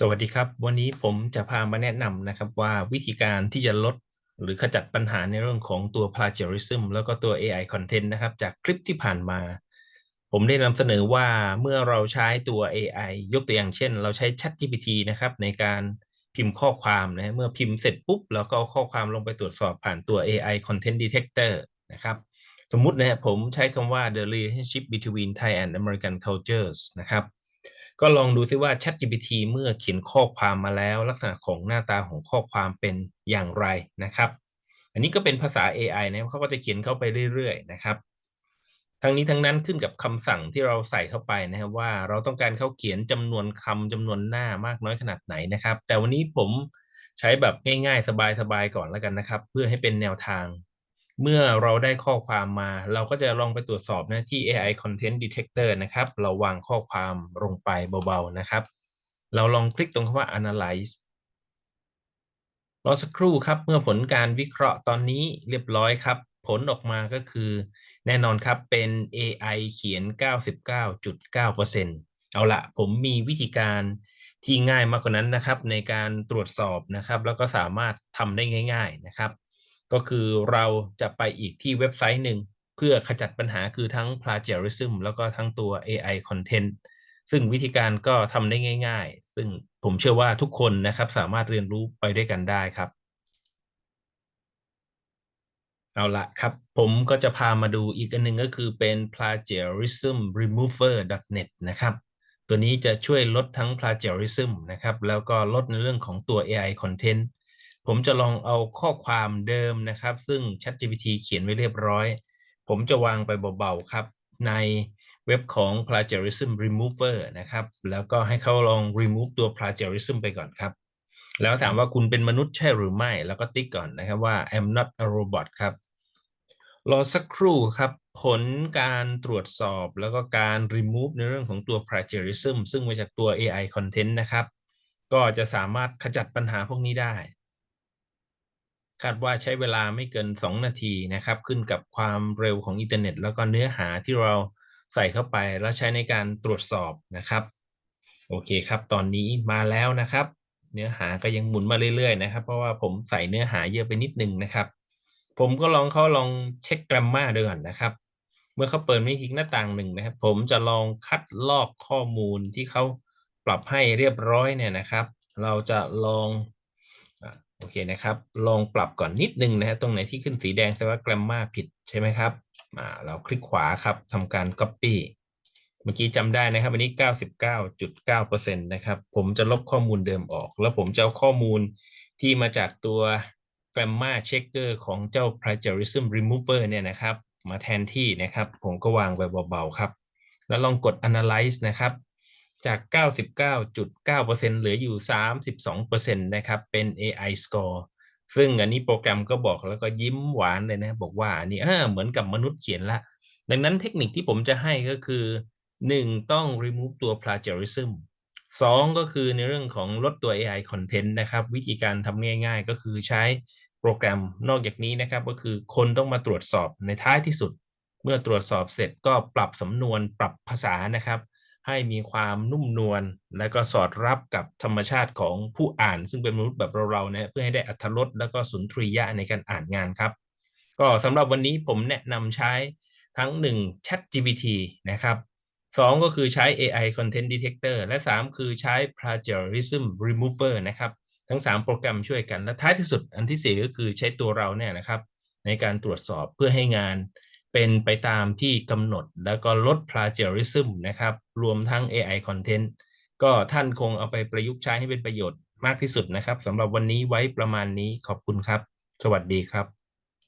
สวัสดีครับ วันนี้ผมจะพามาแนะนำนะครับว่าวิธีการที่จะลดหรือขจัดปัญหาในเรื่องของตัว plagiarism แล้วก็ตัว AI content นะครับ จากคลิปที่ผ่านมา ผมได้นำเสนอว่าเมื่อเราใช้ตัว AI ยกตัวอย่างเช่น เราใช้ ChatGPT นะครับในการพิมพ์ข้อความนะเมื่อพิมพ์เสร็จปุ๊บแล้วก็เอาข้อความลงไปตรวจสอบผ่านตัว AI content detector นะครับสมมุตินะผมใช้คำว่า the relationship between Thai and American cultures นะครับ ก็ลองดูซิว่า ChatGPT เมื่อเขียนข้อความมาแล้ว ลักษณะของหน้าตาของข้อความเป็นอย่างไรนะครับ อันนี้ก็เป็นภาษา AI นะเขาก็จะเขียนเข้าไปเรื่อยๆนะครับทั้งนี้ทั้งนั้นขึ้นกับคำสั่งที่เราใส่เข้าไปนะครับว่าเราต้องการเขาเขียนจำนวนคำจำนวนหน้ามากน้อยขนาดไหนนะครับ แต่วันนี้ผมใช้แบบง่ายๆ สบายๆก่อนแล้วกันนะครับ เพื่อให้เป็นแนวทาง เมื่อเราได้ข้อความมา เราก็จะลองไปตรวจสอบนะที่ AI Content Detector นะครับ เราวางข้อความลงไปเบาๆนะครับ เราลองคลิกตรงคำว่า Analyze รอสักครู่ครับ เมื่อผลการวิเคราะห์ตอนนี้เรียบร้อยครับ ผลออกมาก็คือ แน่นอนครับเป็น AI เขียน 99.9%เอาละผมมีวิธีการที่ง่ายมากกว่านั้นนะครับ ในการตรวจสอบนะครับ แล้วก็สามารถทำได้ง่าย ๆนะครับ ก็คือเราจะไปอีกที่เว็บไซต์หนึ่ง เพื่อขจัดปัญหาคือทั้ง plagiarism แล้วก็ทั้งตัว AI content ซึ่งวิธีการก็ทำได้ง่าย ๆ ซึ่งผมเชื่อว่าทุกคนนะครับสามารถเรียนรู้ไปด้วยกันได้ครับ เอาละครับ ผมก็จะพามาดูอีกอันหนึ่งก็คือเป็น plagiarismremover.net นะครับตัวนี้จะช่วยลดทั้ง plagiarism นะครับ แล้วก็ลดในเรื่องของตัว AI content ผมจะลองเอาข้อความเดิมนะครับ ซึ่ง ChatGPT เขียนไว้เรียบร้อย ผมจะวางไปเบาๆครับ ในเว็บของ plagiarism remover นะครับ แล้วก็ให้เขาลอง remove ตัว plagiarism ไปก่อนครับ แล้วถามว่าคุณเป็นมนุษย์ใช่หรือไม่ แล้วก็ติ๊กก่อนนะครับว่า I'm not a robot ครับ รอสักครู่ครับ ผลการตรวจสอบแล้วก็การ remove ในเรื่องของตัว plagiarism ซึ่งมาจากตัว AI content นะครับ ก็จะสามารถขจัดปัญหาพวกนี้ได้ คาดว่าใช้เวลาไม่เกิน 2 นาทีนะครับ ขึ้นกับความเร็วของอินเทอร์เน็ต แล้วก็เนื้อหาที่เราใส่เข้าไปแล้วใช้ในการตรวจสอบนะครับ โอเคครับ ตอนนี้มาแล้วนะครับ เนื้อหาก็ยังหมุนมาเรื่อยๆนะครับ เพราะว่าผมใส่เนื้อหาเยอะไปนิดนึงนะครับ ผมก็ลองเขาลองเช็คกราฟมาด้วยก่อนนะครับ เมื่อเขาเปิดไมิทิกหน้าต่างหนึ่งนะครับ ผมจะลองคัดลอกข้อมูลที่เขาปรับให้เรียบร้อยเนี่ยนะครับ เราจะลอง อเคนะครับ ลองปรับก่อนนิดนึงนะฮะตรงไหนที่ขึ้นสีแดงแสดงว่า grammar ผิดใช่ไหมครับมาเราคลิกขวาครับทำการ copy เมื่อกี้จำได้นะครับวันนี้ 99.9%นะครับ ผมจะลบข้อมูลเดิมออก แล้วผมจะเอาข้อมูลที่มาจากตัว grammar checker ของเจ้า plagiarism remover เนี่ยนะครับ มาแทนที่นะครับ ผมก็วางไว้เบาๆครับ แล้วลองกด analyze นะครับ จาก 99.9%เหลืออยู่ 32%นะครับ เป็น AI score ซึ่งอันนี้โปรแกรมก็บอกแล้วก็ยิ้มหวานเลยนะ บอกว่าอันนี้เหมือนกับมนุษย์เขียนละ ดังนั้นเทคนิคที่ผมจะให้ก็คือ 1 ต้อง remove ตัว plagiarism 2 ก็คือในเรื่องของลดตัว AI content นะครับ วิธีการทำง่ายๆ ก็คือใช้โปรแกรมนอกจากนี้นะครับ ก็คือคนต้องมาตรวจสอบในท้ายที่สุด เมื่อตรวจสอบเสร็จก็ปรับสำนวนปรับภาษานะครับ ให้มีความนุ่มนวลและก็สอดรับกับธรรมชาติของผู้อ่าน ซึ่งเป็นมนุษย์แบบเราๆนี่เพื่อให้ได้อัธรสและก็สุนทรียะในการอ่านงานครับ ก็สำหรับวันนี้ผมแนะนำใช้ทั้ง 1 Chat GPT นะครับ2ก็คือใช้ AI Content Detector และ 3 คือใช้ Plagiarism Remover นะครับ ทั้ง 3 โปรแกรมช่วยกัน และท้ายที่สุดอันที่ 4 ก็คือใช้ตัวเราเนี่ยนะครับ ในการตรวจสอบเพื่อให้งาน เป็นไปตามที่กำหนดแล้วก็ลด plagiarism นะครับ รวมทั้ง AI content ก็ท่านคงเอาไปประยุกต์ใช้ให้เป็นประโยชน์มากที่สุดนะครับสำหรับวันนี้ไว้ประมาณนี้ขอบคุณครับ สวัสดีครับ